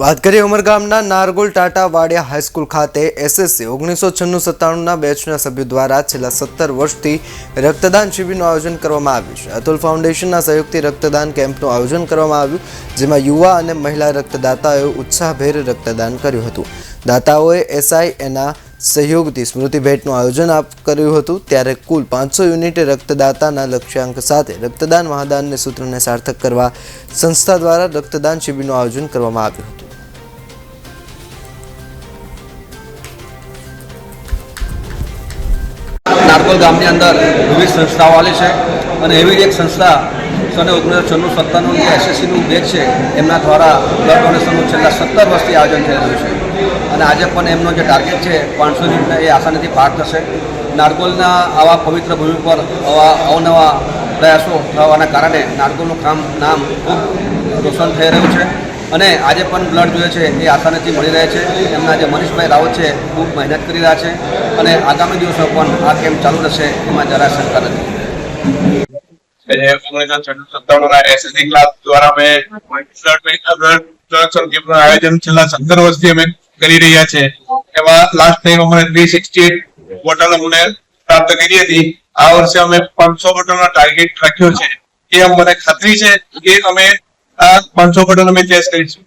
વાત કરીએ ઉમરગામના નારગોલ ટાટા વાડિયા હાઈસ્કૂલ ખાતે એસએસસી ઓગણીસો છન્નું સત્તાણુંના બેચના સભ્યો દ્વારા છેલ્લા સત્તર વર્ષથી રક્તદાન શિબિરનું આયોજન કરવામાં આવ્યું છે. અતુલ ફાઉન્ડેશનના સહયોગથી રક્તદાન કેમ્પનું આયોજન કરવામાં આવ્યું, જેમાં યુવા અને મહિલા રક્તદાતાઓએ ઉત્સાહભેર રક્તદાન કર્યું હતું. દાતાઓએ એસઆઈએના સહયોગથી સ્મૃતિ ભેટનું આયોજન કર્યું હતું, ત્યારે કુલ પાંચસો યુનિટ રક્તદાતાના લક્ષ્યાંક સાથે રક્તદાન મહાદાનને સૂત્રને સાર્થક કરવા સંસ્થા દ્વારા રક્તદાન શિબિરનું આયોજન કરવામાં આવ્યું હતું. નારકોલ ગામની અંદર વિવિધ સંસ્થાઓ આવેલી છે અને એવી એક સંસ્થા સને ઓગણીસો છન્નું સત્તાનું જે એસએસસીનું બેચ છે. એમના દ્વારા બ્લડ ડોનેશનનું છેલ્લા સત્તર વર્ષથી આયોજન થઈ રહ્યું છે. અને આજે પણ એમનો જે ટાર્ગેટ છે પાંચસો યુનિટને એ આસાનીથી પાર થશે. નારકોલના આવા પવિત્ર ભૂમિ પર આવા અવનવા પ્રયાસો થવાના કારણે નારકોલનું કામ નામ ખૂબ રોશન થઈ રહ્યું છે. અને આજે પણ બ્લડ જોઈએ છે, એ આસાનીથી મળી રહે છે. એમના જે મનીષભાઈ રાવત છે, ખૂબ મહેનત કરી રહ્યા છે. અને આગામી દિવસો પણ આ કેમ્પ ચાલુ રહેશે, એમાં જરા શંકા નથી. છેલ્લા સત્તર વર્ષથી અમે કરી રહ્યા છે. એમાં લાસ્ટ ટાઈમ અમે થ્રી સિક્સટી બોટલ અમને પ્રાપ્ત કરી હતી. આ વર્ષે અમે પાંચસો બોટલનો ટાર્ગેટ રાખ્યો છે. એ મને ખાતરી છે કે અમે આ પાંચસો બોટલ અમે ચેસ કરીશું.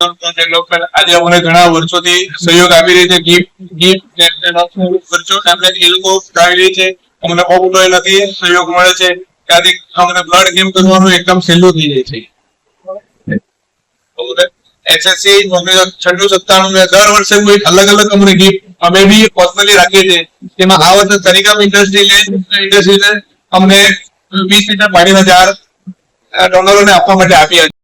આજે અમને ઘણા વર્ષોથી સહયોગ આપી રહી છે ગિફ્ટ એમને એ લોકો આવી રહી છે. અમને ઓપટો મોટો નથી સહયોગ મળે છે. ત્યાંથી અમને બ્લડ ગેમ કરવાનું એકદમ સહેલું થઈ જાય છે. દર વર્ષે કોઈ અલગ અલગ અમને ગિફ્ટ અમે બી પર્સનલી રાખીએ છીએ. તેમાં આ વર્ષે તરીકામ ઇન્ડસ્ટ્રી ઇન્ડસ્ટ્રીને અમને વીસ લીટર પાણીના જાર ડોનરોને આપવા માટે આપ્યા